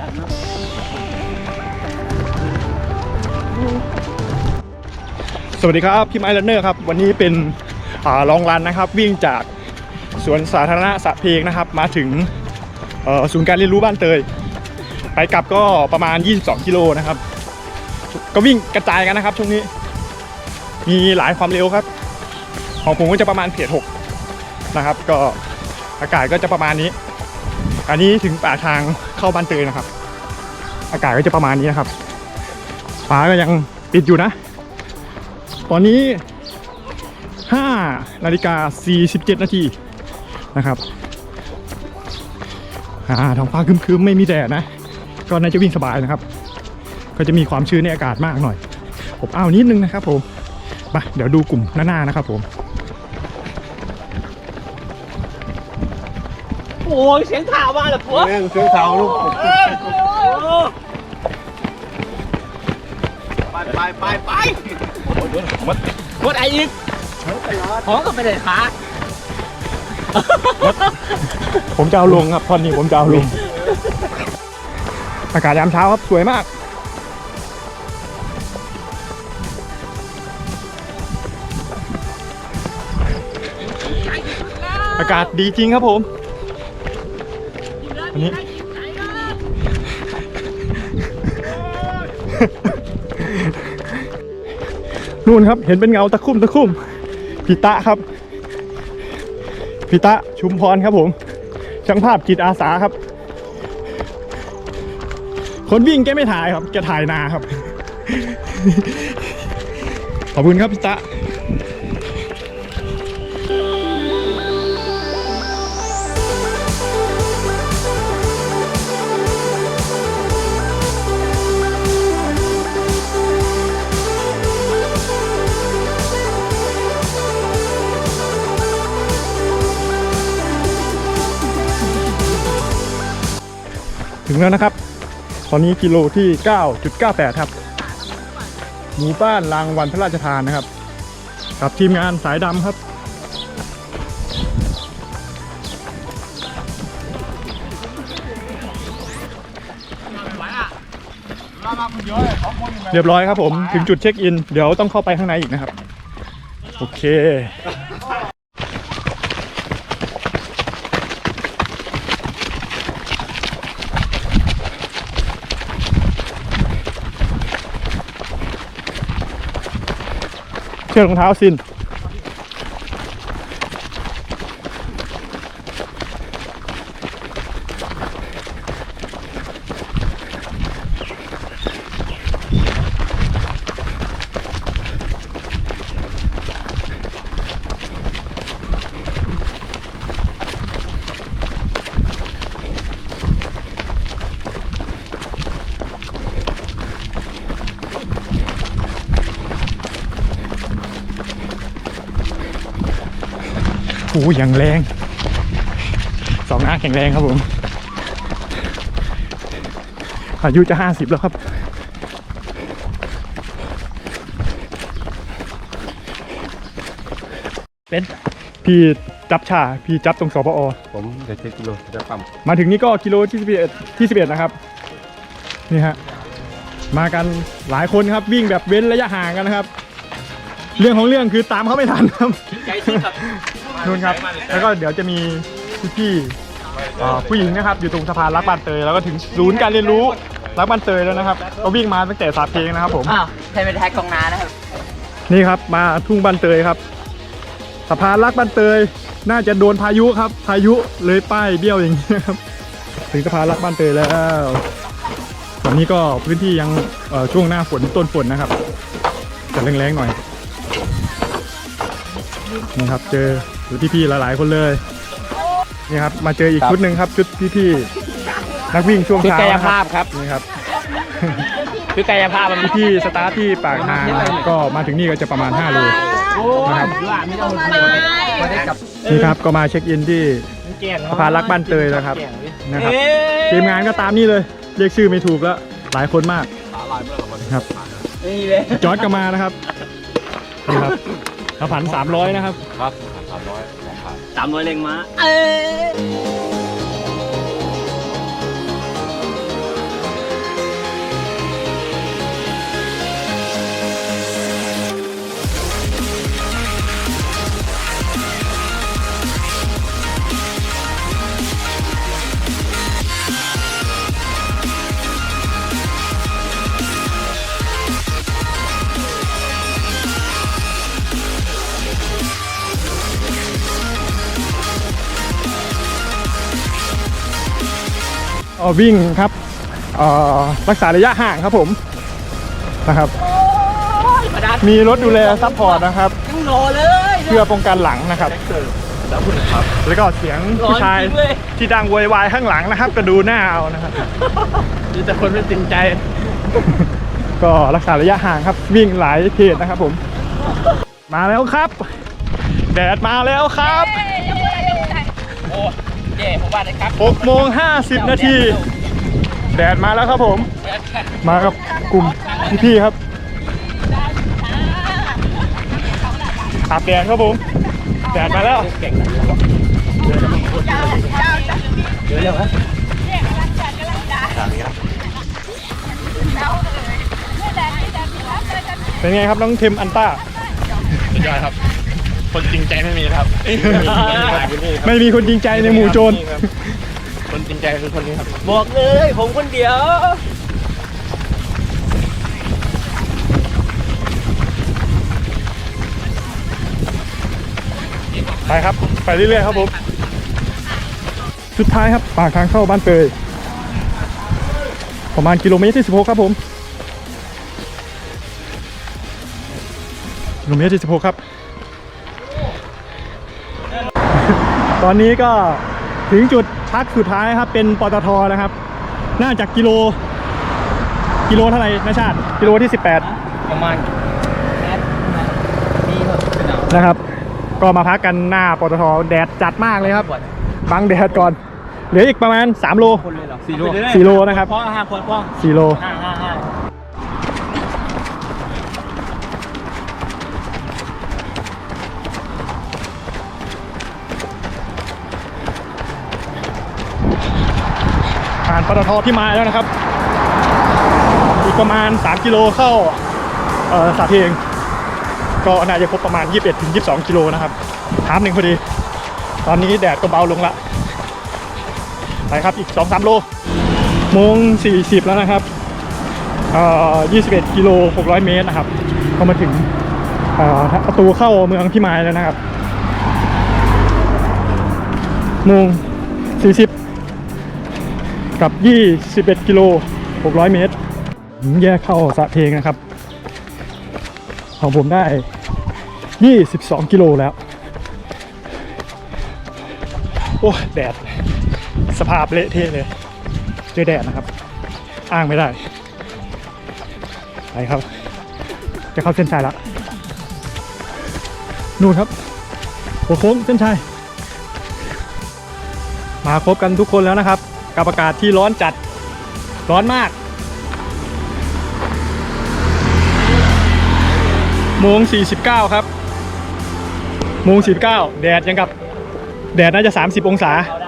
สวัสดีครับพี่ไมล์ลันเนอร์ครับ วันนี้เป็นลองรันนะครับ วิ่งจากสวนสาธารณะสะเพงนะครับ มาถึงศูนย์การเรียนรู้บ้านเตย ไปกลับก็ประมาณ 22 กิโลนะครับ ก็วิ่งกระจายกันนะครับช่วงนี้ มีหลายความเร็วครับ ของผมก็จะประมาณเพจ6นะครับ ก็อากาศก็จะประมาณนี้ อันนี้ถึงป่าทางเข้าบ้านเตยนะครับ อากาศก็จะประมาณนี้นะครับฟ้าก็ยังปิดอยู่นะ ตอนนี้5นาฬิกา47นาทีนะครับอ่าท้องฟ้าครึมๆไม่มีแดดนะ ก็น่าจะวิ่งสบายนะครับ ก็จะมีความชื้นในอากาศมากหน่อยอบอ้าวนิดนึงนะครับผมมาเดี๋ยวดูกลุ่มหน้าๆนะครับผม โอ้ยเสียงข่าวมาเหรอผัวแม่งเสือสาวลูกไปไปไปไปหมดไอ้อีกของก็ไม่ได้ขาผมจะเอาลงครับตอนนี้ผมจะเอาลง อากาศยามเช้าครับสวยมาก อากาศดีจริงครับผม อันนี้ นู่นครับ เห็นเป็นเงาตะคุ่มตะคุ่มพิตะครับพิตะชุมพรครับผม ช่างภาพจิตอาสาครับ คนวิ่งแกไม่ถ่ายครับแกถ่ายนาครับ ขอบคุณครับพิตะ ถึงแล้วนะครับ ตอนนี้กิโลที่ 9.98 ครับ หมู่บ้านรางวันพระราชทานนะครับ กับทีมงานสายดำครับ เรียบร้อยครับผม ถึงจุดเช็คอิน เดี๋ยวต้องเข้าไปข้างในอีกนะครับ โอเค เชือก รองเท้าสิน อ้ยอย่างแรง สองหน้าแข็งแรงครับผม อายุจะห้าสิบแล้วครับ เป็นพี่จับชา พี่จับตรงสปอ ผมเดี๋ยวเจ็ดกิโลจะปั๊มมาถึงนี่ก็กิโลที่11ที่11 นะครับ นี่ฮะ มากันหลายคนครับวิ่งแบบเว้นระยะห่างกันนะครับ เรื่องของเรื่องคือตามเขาไม่ทันครับใจที่กับนู่นครับ แล้วก็เดี๋ยวจะมีพี่ๆเอ่อผู้หญิงนะครับ อยู่ตรงสะพานรักบ้านเตยแล้วก็ถึงศูนย์การเรียนรู้รักบ้านเตยแล้วนะครับก็วิ่งมาตั้งแต่สาเพลงนะครับผม อ้าวใครเป็นแท็กกองนานะครับ นี่ครับมาทุ่งบ้านเตยครับสะพานรักบ้านเตย น่าจะโดนพายุครับ พายุเลยป้ายเบี้ยวอย่างนี้ยครับ ถึงสะพานรักบ้านเตยแล้วตอนนี้ก็พื้นที่ยังเอ่อช่วงหน้าฝนต้นฝนนะครับจะแรงๆหน่อย นี่ครับเจอพี่ๆหลายๆคนเลยนี่ครับมาเจออีกชุดหนึ่งครับชุดพี่ๆนักวิ่งช่วงชุดเช้ากายนะคภารับพครับนี่ครับชุดกายภาพมันพี่สตาร์ทที่ปากทางนะครับก็มาถึงนี่ก็จะประมาณ5โลนะครับนี่ครับก็มาเช็คอินที่สะพานรักบ้านเตยแล้วครับนะครับทีมงานก็ตามนี่เลย เรียกชื่อไม่ถูกแล้วหลายคนมากครับนี่เลยจอร์ดก็มานะครับนี่ครับ กระผัน300นะครับ ครับสามร้อยสองพันสามร้อยเล็งม้าเอ้ย วิ่งครับเอ่อรักษาระยะห่างครับผมนะครับประดานมีรถดูแลซัพพอร์ตนะครับยังรอเลยเพื่อป้องกันหลังนะครับแล้วคุณครับแล้วก็เสียงผู้ชายที่ดังโวยวายข้างหลังนะครับก็ดูหน้าเอานะครับมีแต่คนไม่จริงใจ ก็รักษาระยะห่างครับ วิ่งหลายเขตนะครับผม มาแล้วครับ แดดมาแล้วครับโอ้ เย่ผมว่านะครับ6โมง50นาที แดดมาแล้วครับผม มากับกลุ่มพี่ๆครับอาบแดดครับผมแดดมาแล้วเก่งเดี๋ยวเร็วครับเป็นไงครับน้องเทมอันต้าสุดยอดครับ คนจริงใจไม่มีครับไม่มีคนจริงใจในหมู่โจรคนจริงใจคือคนนี้ครับ บอกเลยผมคนเดียว ไปครับ ไปเรื่อยๆครับผม สุดท้ายครับปากทางเข้าบ้านเตย ประมาณกิโลเมตรที่ 16 ครับผม กิโลเมตรที่ 16 ครับ ตอนนี้ก็ถึงจุดพักสุดท้ายครับเป็นปตทนะครับ น่าจะกิโล กิโลเท่าไหร่นะชาติ กิโลที่ 18 ประมาณแอดนี่ครับเป็นเอานะครับ ก็มาพักกันหน้าปตทแดดจัดมากเลยครับบังแดดก่อน เหลืออีกประมาณ 3 โลคนเลยเหรอสี่โล4โลนะครับพ่อห้าคนพ่อ4โลานปตทที่มาแล้วนะครับ อีกประมาณ 3 กิโลเข้าสาเพลงก็น่าจะครบประมาณ 21ถึง22 กิโลนะครับทามหนึ่งพอดี ตอนนี้แดดก็เบาลงละไปครับอีก 2-3 โลโมง 40 แล้วนะครับเอ่อ21 กิโล 600 เมตรนะครับ ก็มาถึงประตูเข้าเมืองพิมายแล้วนะครับโมง 40 กับ 21 กิโล 600 เมตร แยกเข้าสะเพลงนะครับ ของผมได้ 22 กิโลแล้ว โอ้แดด สภาพเละเทะเลย เจอแดดนะครับ อ้างไม่ได้ ไปครับ จะเข้าเส้นชัยแล้วนู่นครับ หัวโค้งเส้นชัยมาครบกันทุกคนแล้วนะครับ กับอากาศที่ร้อนจัดร้อนมากโมง49 ครับโมง49 แดดยังกับ แดดน่าจะ 30 องศาเอาได้